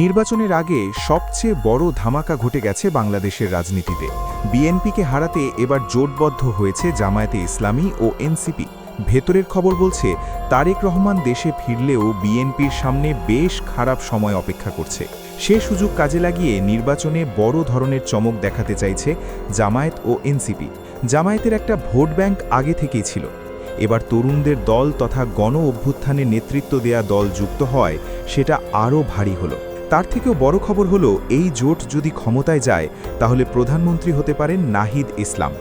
নির্বাচনের আগে সবচেয়ে বড় ধামাকা ঘটে গেছে বাংলাদেশের রাজনীতিতে। বিএনপিকে হারাতে এবার জোটবদ্ধ হয়েছে জামায়াতে ইসলামী ও এনসিপি। ভেতরের খবর বলছে, তারেক রহমান দেশে ফিরলেও বিএনপির সামনে বেশ খারাপ সময় অপেক্ষা করছে। সে সুযোগ কাজে লাগিয়ে নির্বাচনে বড় ধরনের চমক দেখাতে চাইছে জামায়াত ও এনসিপি। জামায়াতের একটা ভোট ব্যাংক আগে থেকেই ছিল। এবার তরুণদের দল তথা গণ অভ্যুত্থানে নেতৃত্ব দেয়া দল যুক্ত হয় সেটা আরও ভারী হলো। তার থেকেও বড় খবর হলো, এই জোট যদি ক্ষমতায় যায়, তাহলে প্রধানমন্ত্রী হতে পারেন নাহিদ ইসলাম।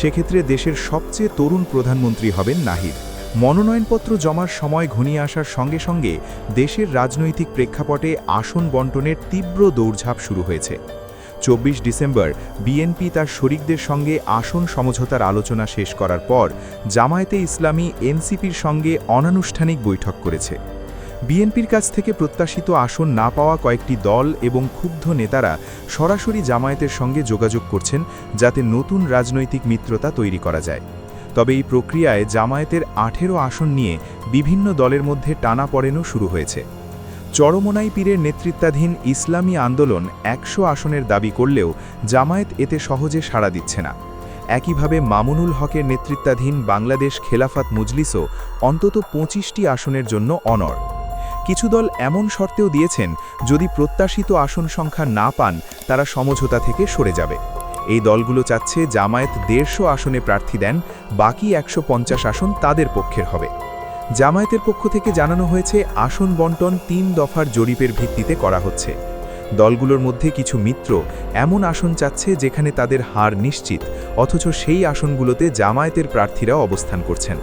সেক্ষেত্রে দেশের সবচেয়ে তরুণ প্রধানমন্ত্রী হবেন নাহিদ। মনোনয়নপত্র জমার সময় ঘনিয়ে আসার সঙ্গে সঙ্গে দেশের রাজনৈতিক প্রেক্ষাপটে আসন বন্টনের তীব্র দৌড়ঝাঁপ শুরু হয়েছে। চব্বিশ ডিসেম্বর, বিএনপি তার শরিকদের সঙ্গে আসন সমঝোতার আলোচনা শেষ করার পর জামায়াতে ইসলামী এনসিপির সঙ্গে অনানুষ্ঠানিক বৈঠক করেছে। বিএনপির কাছ থেকে প্রত্যাশিত আসন না পাওয়া কয়েকটি দল এবং ক্ষুব্ধ নেতারা সরাসরি জামায়াতের সঙ্গে যোগাযোগ করছেন যাতে নতুন রাজনৈতিক মিত্রতা তৈরি করা যায়। তবে এই প্রক্রিয়ায় জামায়াতের আঠেরো আসন নিয়ে বিভিন্ন দলের মধ্যে টানাপড়েনও শুরু হয়েছে। চরমোনাই পীরের নেতৃত্বাধীন ইসলামী আন্দোলন একশো আসনের দাবি করলেও জামায়াত এতে সহজে সাড়া দিচ্ছে না। একইভাবে মামুনুল হকের নেতৃত্বাধীন বাংলাদেশ খেলাফাত মুজলিসও অন্তত পঁচিশটি আসনের জন্য অনড়। কিছু দল এমন শর্তেও দিয়েছেন, যদি প্রত্যাশিত আসন সংখ্যা না পান, তারা সমঝোতা থেকে সরে যাবে। এই দলগুলো চাচ্ছে জামায়াত দেড়শো আসনে প্রার্থী দেন, বাকি একশো পঞ্চাশ আসন তাদের পক্ষের হবে। জামায়াতের পক্ষ থেকে জানানো হয়েছে, আসন বন্টন তিন দফার জরিপের ভিত্তিতে করা হচ্ছে। দলগুলোর মধ্যে কিছু মিত্র এমন আসন চাচ্ছে যেখানে তাদের হার নিশ্চিত, অথচ সেই আসনগুলোতে জামায়াতের প্রার্থীরা অবস্থান করছেন।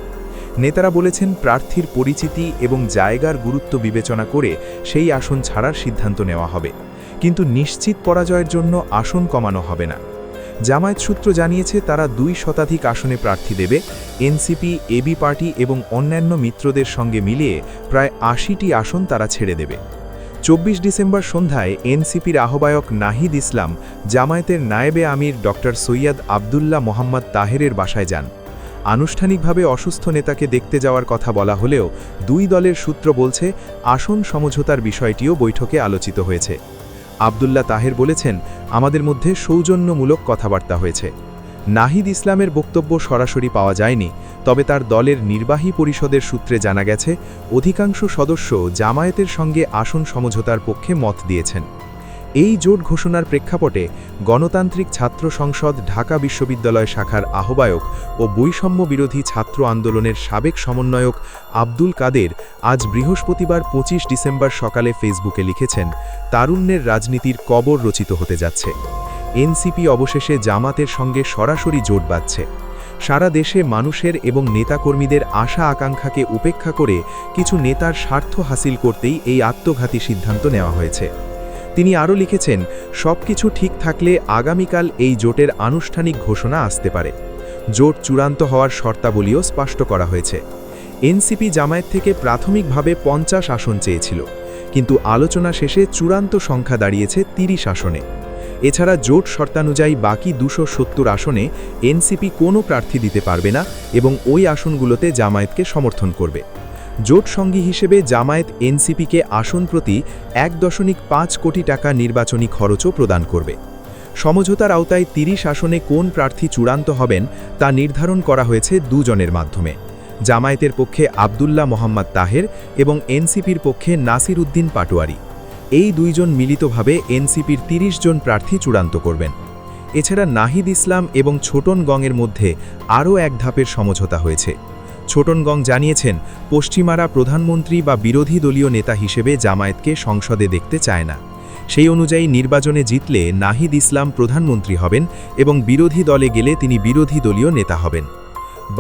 নেতারা বলেছেন প্রার্থীর পরিচিতি এবং জায়গার গুরুত্ব বিবেচনা করে সেই আসন ছাড়ার সিদ্ধান্ত নেওয়া হবে। কিন্তু নিশ্চিত পরাজয়ের জন্য আসন কমানো হবে না। জামায়াত সূত্র জানিয়েছে, তারা দুই শতাধিক আসনে প্রার্থী দেবে। এনসিপি এবি পার্টি এবং অন্যান্য মিত্রদের সঙ্গে মিলিয়ে প্রায় আশিটি আসন তারা ছেড়ে দেবে। চব্বিশ ডিসেম্বর সন্ধ্যায় এনসিপির আহ্বায়ক নাহিদ ইসলাম জামায়াতের নায়েবে আমির ডক্টর সৈয়দ আবদুল্লাহ মোহাম্মদ তাহেরের বাসায় যান। আনুষ্ঠানিকভাবে অসুস্থ নেতাকে দেখতে যাওয়ার কথা বলা হলেও দুই দলের সূত্র বলছে, আসন সমঝোতার বিষয়টিও বৈঠকে আলোচিত হয়েছে। আবদুল্লাহ তাহের বলেছেন, আমাদের মধ্যে সৌজন্যমূলক কথাবার্তা হয়েছে। নাহিদ ইসলামের বক্তব্য সরাসরি পাওয়া যায়নি, তবে তার দলের নির্বাহী পরিষদের সূত্রে জানা গেছে, অধিকাংশ সদস্য জামায়াতের সঙ্গে আসন সমঝোতার পক্ষে মত দিয়েছেন। এই জোট ঘোষণার প্রেক্ষাপটে গণতান্ত্রিক ছাত্র সংসদ ঢাকা বিশ্ববিদ্যালয় শাখার আহ্বায়ক ও বৈষম্য বিরোধী ছাত্র আন্দোলনের সাবেক সমন্বয়ক আব্দুল কাদের আজ বৃহস্পতিবার ২৫ ডিসেম্বর সকালে ফেসবুকে লিখেছেন, তারুণ্যের রাজনীতির কবর রচিত হতে যাচ্ছে। এনসিপি অবশেষে জামাতের সঙ্গে সরাসরি জোট বাঁধছে। সারা দেশে মানুষের এবং নেতাকর্মীদের আশা আকাঙ্ক্ষাকে উপেক্ষা করে কিছু নেতার স্বার্থ হাসিল করতেই এই আত্মঘাতী সিদ্ধান্ত নেওয়া হয়েছে। তিনি আরও লিখেছেন সব কিছু ঠিক থাকলে আগামীকাল এই জোটের আনুষ্ঠানিক ঘোষণা আসতে পারে। জোট চূড়ান্ত হওয়ার শর্তাবলীও স্পষ্ট করা হয়েছে। এনসিপি জামায়াত থেকে প্রাথমিকভাবে পঞ্চাশ আসন চেয়েছিল, কিন্তু আলোচনা শেষে চূড়ান্ত সংখ্যা দাঁড়িয়েছে তিরিশ আসনে। এছাড়া জোট শর্তানুযায়ী বাকি দুশো সত্তর আসনে এনসিপি কোনো প্রার্থী দিতে পারবে না এবং ওই আসনগুলোতে জামায়াতকে সমর্থন করবে। জোট সঙ্গী হিসেবে জামায়াত এনসিপিকে আসন প্রতি এক দশমিক পাঁচ কোটি টাকা নির্বাচনী খরচও প্রদান করবে। সমঝোতার আওতায় তিরিশ আসনে কোন প্রার্থী চূড়ান্ত হবেন তা নির্ধারণ করা হয়েছে দুজনের মাধ্যমে। জামায়াতের পক্ষে আবদুল্লাহ মোহাম্মদ তাহের এবং এনসিপির পক্ষে নাসির উদ্দিন পাটোয়ারি। এই দুইজন মিলিতভাবে এনসিপির ৩০ জন প্রার্থী চূড়ান্ত করবেন। এছাড়া নাহিদ ইসলাম এবং ছোটনগংয়ের মধ্যে আরও এক ধাপের সমঝোতা হয়েছে। ছোটনগং জানিয়েছেন, পশ্চিমারা প্রধানমন্ত্রী বা বিরোধী দলীয় নেতা হিসেবে জামায়াতকে সংসদে দেখতে চায় না। সেই অনুযায়ী নির্বাচনে জিতলে নাহিদ ইসলাম প্রধানমন্ত্রী হবেন এবং বিরোধী দলে গেলে তিনি বিরোধী দলীয় নেতা হবেন।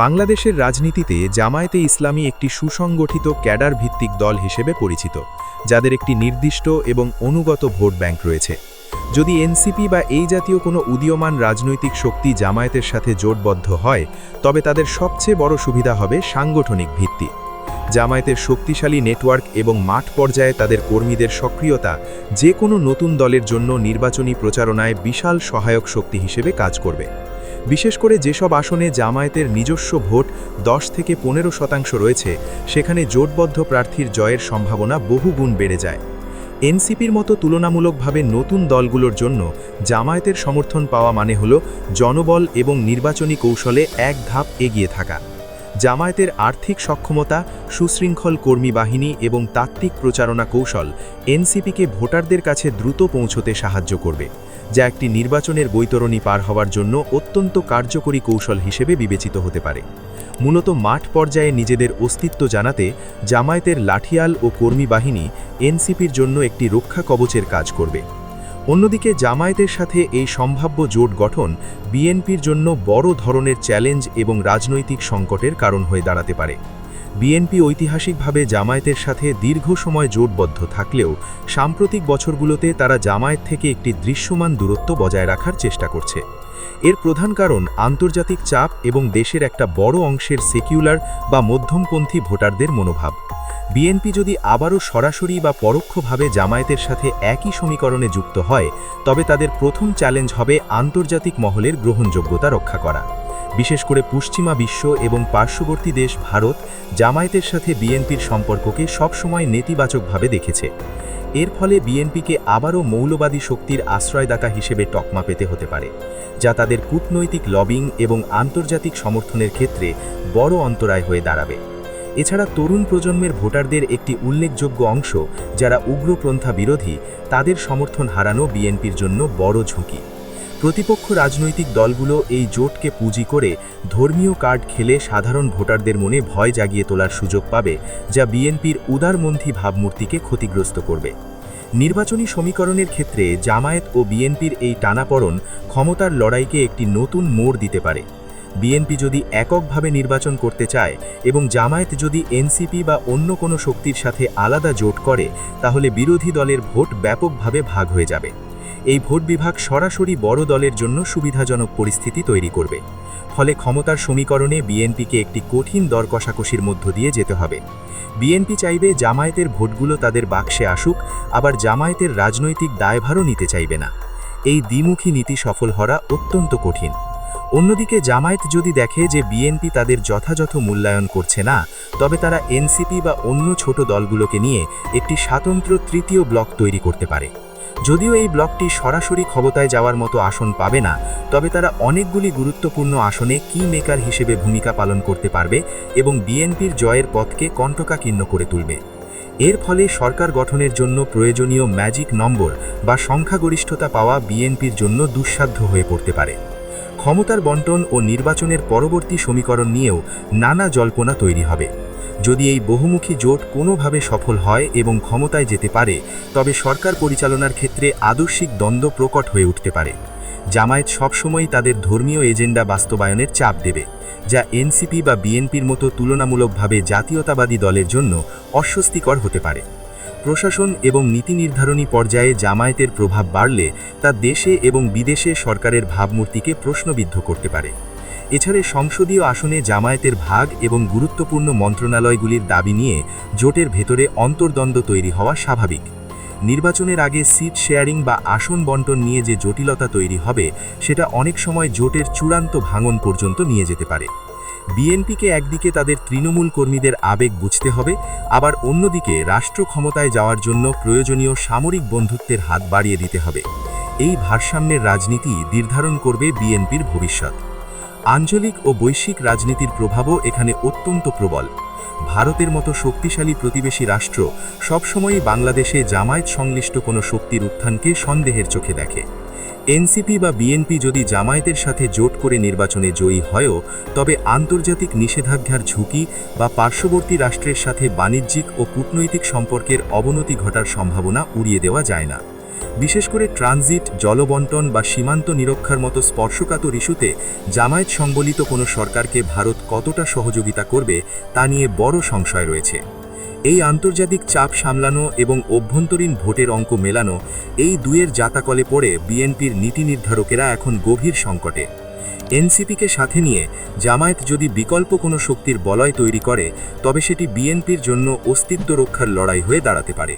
বাংলাদেশের রাজনীতিতে জামায়াতে ইসলামী একটি সুসংগঠিত ক্যাডার ভিত্তিক দল হিসেবে পরিচিত, যাদের একটি নির্দিষ্ট এবং অনুগত ভোট ব্যাংক রয়েছে। যদি এনসিপি বা এই জাতীয় কোনো উদীয়মান রাজনৈতিক শক্তি জামায়াতের সাথে জোটবদ্ধ হয়, তবে তাদের সবচেয়ে বড় সুবিধা হবে সাংগঠনিক ভিত্তি। জামায়াতের শক্তিশালী নেটওয়ার্ক এবং মাঠ পর্যায়ে তাদের কর্মীদের সক্রিয়তা, যে কোনো নতুন দলের জন্য নির্বাচনী প্রচারণায় বিশাল সহায়ক শক্তি হিসেবে কাজ করবে। বিশেষ করে যেসব আসনে জামায়াতের নিজস্ব ভোট দশ থেকে পনেরো শতাংশ রয়েছে, সেখানে জোটবদ্ধ প্রার্থীর জয়ের সম্ভাবনা বহুগুণ বেড়ে যায়। এনসিপির মতো তুলনামূলকভাবে নতুন দলগুলোর জন্য জামায়াতের সমর্থন পাওয়া মানে হল জনবল এবং নির্বাচনী কৌশলে এক ধাপ এগিয়ে থাকা। জামায়াতের আর্থিক সক্ষমতা, সুশৃঙ্খল কর্মী বাহিনী এবং তাত্ত্বিক প্রচারণা কৌশল এনসিপিকে ভোটারদের কাছে দ্রুত পৌঁছতে সাহায্য করবে, যা একটি নির্বাচনের বৈতরণী পার হওয়ার জন্য অত্যন্ত কার্যকরী কৌশল হিসেবে বিবেচিত হতে পারে। মূলত মাঠ পর্যায়ে নিজেদের অস্তিত্ব জানাতে জামায়াতের লাঠিয়াল ও কর্মী বাহিনী এনসিপির জন্য একটি রক্ষা কবচের কাজ করবে। অন্যদিকে জামায়াতের সাথে এই সম্ভাব্য জোট গঠন বিএনপির জন্য বড় ধরনের চ্যালেঞ্জ এবং রাজনৈতিক সংকটের কারণ হয়ে দাঁড়াতে পারে। বিএনপি ঐতিহাসিকভাবে জামায়াতের সাথে দীর্ঘ সময় জোটবদ্ধ থাকলেও সাম্প্রতিক বছরগুলোতে তারা জামায়াত থেকে একটি দৃশ্যমান দূরত্ব বজায় রাখার চেষ্টা করছে। এর প্রধান কারণ আন্তর্জাতিক চাপ এবং দেশের একটা বড় অংশের সেকিউলার বা মধ্যমপন্থী ভোটারদের মনোভাব। বিএনপি যদি আবারও সরাসরি বা পরোক্ষভাবে জামায়াতের সাথে একই সমীকরণে যুক্ত হয়, তবে তাদের প্রথম চ্যালেঞ্জ হবে আন্তর্জাতিক মহলের গ্রহণযোগ্যতা রক্ষা করা। বিশেষ করে পশ্চিমা বিশ্ব এবং পার্শ্ববর্তী দেশ ভারত জামায়াতের সাথে বিএনপির সম্পর্ককে সবসময় নেতিবাচকভাবে দেখেছে। এর ফলে বিএনপিকে আবারও মৌলবাদী শক্তির আশ্রয়দাতা হিসেবে টকমা পেতে হতে পারে, যা তাদের কূটনৈতিক লবিং এবং আন্তর্জাতিক সমর্থনের ক্ষেত্রে বড় অন্তরায় হয়ে দাঁড়াবে। এছাড়া তরুণ প্রজন্মের ভোটারদের একটি উল্লেখযোগ্য অংশ যারা উগ্রপন্থা বিরোধী, তাদের সমর্থন হারানো বিএনপির জন্য বড় ঝুঁকি। প্রতিপক্ষ রাজনৈতিক দলগুলো এই জোটকে পুঁজি করে ধর্মীয় কার্ড খেলে সাধারণ ভোটারদের মনে ভয় জাগিয়ে তোলার সুযোগ পাবে, যা বিএনপির উদারমন্থী ভাবমূর্তিকে ক্ষতিগ্রস্ত করবে। নির্বাচনী সমীকরণের ক্ষেত্রে জামায়াত ও বিএনপির এই টানাপড়ন ক্ষমতার লড়াইকে একটি নতুন মোড় দিতে পারে। বিএনপি যদি এককভাবে নির্বাচন করতে চায় এবং জামায়াত যদি এনসিপি বা অন্য কোনো শক্তির সাথে আলাদা জোট করে, তাহলে বিরোধী দলের ভোট ব্যাপকভাবে ভাগ হয়ে যাবে। এই ভোট বিভাগ সরাসরি বড় দলের জন্য সুবিধাজনক পরিস্থিতি তৈরি করবে। ফলে ক্ষমতার সমীকরণে বিএনপিকে একটি কঠিন দর কষাকষির মধ্য দিয়ে যেতে হবে। বিএনপি চাইবে জামায়াতের ভোটগুলো তাদের বাক্সে আসুক, আবার জামায়াতের রাজনৈতিক দায়ভারও নিতে চাইবে না। এই দ্বিমুখী নীতি সফল হওয়া অত্যন্ত কঠিন। অন্যদিকে জামায়াত যদি দেখে যে বিএনপি তাদের যথাযথ মূল্যায়ন করছে না, তবে তারা এনসিপি বা অন্য ছোট দলগুলোকে নিয়ে একটি স্বাতন্ত্র তৃতীয় ব্লক তৈরি করতে পারে। যদিও এই ব্লকটি সরাসরি ক্ষমতায় যাওয়ার মতো আসন পাবে না, তবে তারা অনেকগুলি গুরুত্বপূর্ণ আসনে কি মেকার হিসেবে ভূমিকা পালন করতে পারবে এবং বিএনপির জয়ের পথকে কণ্টকাকীর্ণ করে তুলবে। এর ফলে সরকার গঠনের জন্য প্রয়োজনীয় ম্যাজিক নম্বর বা সংখ্যাগরিষ্ঠতা পাওয়া বিএনপির জন্য দুঃসাধ্য হয়ে পড়তে পারে। ক্ষমতার বন্টন ও নির্বাচনের পরবর্তী সমীকরণ নিয়েও নানা জল্পনা তৈরি হবে। যদি এই বহুমুখী জোট কোনোভাবে সফল হয় এবং ক্ষমতায় যেতে পারে, তবে সরকার পরিচালনার ক্ষেত্রে আদর্শিক দ্বন্দ্ব প্রকট হয়ে উঠতে পারে। জামায়াত সবসময়ই তাদের ধর্মীয় এজেন্ডা বাস্তবায়নের চাপ দেবে, যা এনসিপি বা বিএনপির মতো তুলনামূলকভাবে জাতীয়তাবাদী দলের জন্য অস্বস্তিকর হতে পারে। প্রশাসন এবং নীতি নির্ধারণী পর্যায়ে জামায়াতের প্রভাব বাড়লে তা দেশে এবং বিদেশে সরকারের ভাবমূর্তিকে প্রশ্নবিদ্ধ করতে পারে। এছাড়া সংসদীয় আসনে জামায়াতের ভাগ এবং গুরুত্বপূর্ণ মন্ত্রণালয়গুলির দাবি নিয়ে জোটের ভেতরে অন্তর্দ্বন্দ্ব তৈরি হওয়া স্বাভাবিক। নির্বাচনের আগে সিট শেয়ারিং বা আসন বন্টন নিয়ে যে জটিলতা তৈরি হবে, সেটা অনেক সময় জোটের চূড়ান্ত ভাঙন পর্যন্ত নিয়ে যেতে পারে। বিএনপিকে একদিকে তাদের তৃণমূল কর্মীদের আবেগ বুঝতে হবে, আবার অন্যদিকে রাষ্ট্র ক্ষমতায় যাওয়ার জন্য প্রয়োজনীয় সামরিক বন্ধুত্বের হাত বাড়িয়ে দিতে হবে। এই ভারসাম্যের রাজনীতি নির্ধারণ করবে বিএনপির ভবিষ্যৎ। আঞ্চলিক ও বৈশ্বিক রাজনীতির প্রভাবও এখানে অত্যন্ত প্রবল। ভারতের মতো শক্তিশালী প্রতিবেশী রাষ্ট্র সবসময়ই বাংলাদেশে জামায়াত সংশ্লিষ্ট কোনো শক্তির উত্থানকে সন্দেহের চোখে দেখে। এনসিপি বা বিএনপি যদি জামায়াতের সাথে জোট করে নির্বাচনে জয়ী হয়ও, তবে আন্তর্জাতিক নিষেধাজ্ঞার ঝুঁকি বা পার্শ্ববর্তী রাষ্ট্রের সাথে বাণিজ্যিক ও কূটনৈতিক সম্পর্কের অবনতি ঘটার সম্ভাবনা উড়িয়ে দেওয়া যায় না। বিশেষ করে ট্রানজিট, জলবন্টন বা সীমান্ত নিরক্ষার মতো স্পর্শকাতর ইস্যুতে জামায়াত সংবলিত কোনো সরকারকে ভারত কতটা সহযোগিতা করবে তা নিয়ে বড় সংশয় রয়েছে। এই আন্তর্জাতিক চাপ সামলানো এবং অভ্যন্তরীণ ভোটের অঙ্ক মেলানো এই দুয়ের জাতাকলে পড়ে বিএনপির নীতি নির্ধারকেরা এখন গভীর সংকটে। এনসিপিকে সাথে নিয়ে জামায়াত যদি বিকল্প কোনো শক্তির বলয় তৈরি করে, তবে সেটি বিএনপির জন্য অস্তিত্ব রক্ষার লড়াই হয়ে দাঁড়াতে পারে।